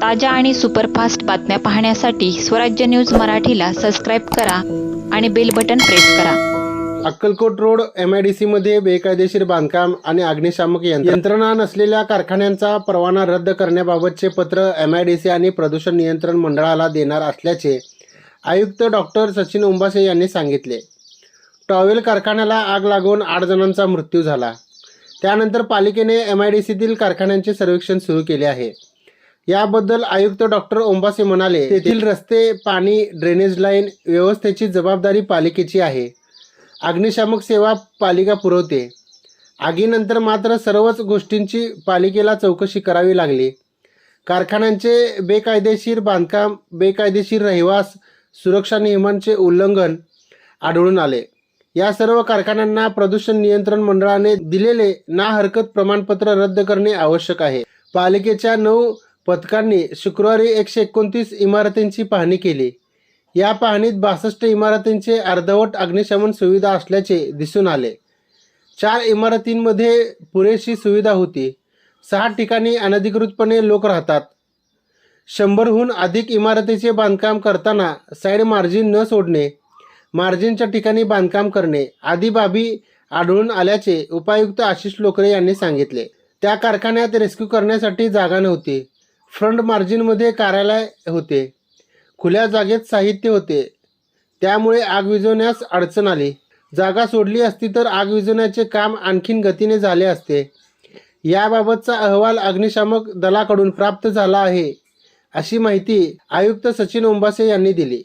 ताज्या आणि सुपरफास्ट बातम्या पाहण्यासाठी स्वराज्य न्यूज मराठीला सबस्क्राईब करा आणि बेल बटन प्रेस करा. Akkalkot road M I D सीमध्ये बेकायदेशीर बांधकाम आणि अग्निशामक यंत्रणा नसलेल्या कारखान्यांचा परवाना रद्द करण्याबाबतचे पत्र एम आय डी सी आणि प्रदूषण नियंत्रण मंडळाला देणार असल्याचे आयुक्त डॉक्टर सचिन उंबासे यांनी सांगितले. टॉवेल कारखान्याला आग लागून आठ जणांचा मृत्यू झाला. त्यानंतर पालिकेने एम आय डी सीतील कारखान्यांचे सर्वेक्षण सुरू केले आहे. याबद्दल आयुक्त डॉक्टर ओंबासे म्हणाले तेथील रस्ते पाणी ड्रेनेज लाईन व्यवस्थेची जबाबदारी पालिकेची आहे. अग्निशामक सेवा पालिका पुरवते. आगीनंतर मात्र सर्वच गोष्टींची पालिकेला चौकशी करावी लागली. कारखान्यांचे बेकायदेशीर बांधकाम बेकायदेशीर रहिवास सुरक्षा नियमांचे उल्लंघन आढळून आले. या सर्व कारखान्यांना प्रदूषण नियंत्रण मंडळाने दिलेले ना हरकत प्रमाणपत्र रद्द करणे आवश्यक आहे. पालिकेच्या नऊ पथकांनी शुक्रवारी एकशे एकोणतीस इमारतींची पाहणी केली. या पाहणीत बासष्ट इमारतींचे अर्धवट अग्निशमन सुविधा असल्याचे दिसून आले. चार इमारतींमध्ये पुरेशी सुविधा होती. सहा ठिकाणी अनधिकृतपणे लोक राहतात. शंभरहून अधिक इमारतीचे बांधकाम करताना साईड मार्जिन न सोडणे मार्जिनच्या ठिकाणी बांधकाम करणे आदी बाबी आढळून आल्याचे उपायुक्त आशिष लोकरे यांनी सांगितले. त्या कारखान्यात रेस्क्यू करण्यासाठी जागा नव्हती. फ्रंट मार्जिनमध्ये कार्यालय होते. खुल्या जागेत साहित्य होते. त्यामुळे आग विझवण्यास अडचण आली. जागा सोडली असती तर आग विझवण्याचे काम आणखीन गतीने झाले असते. याबाबतचा अहवाल अग्निशामक दलाकडून प्राप्त झाला आहे अशी माहिती आयुक्त सचिन ओंबासे यांनी दिली.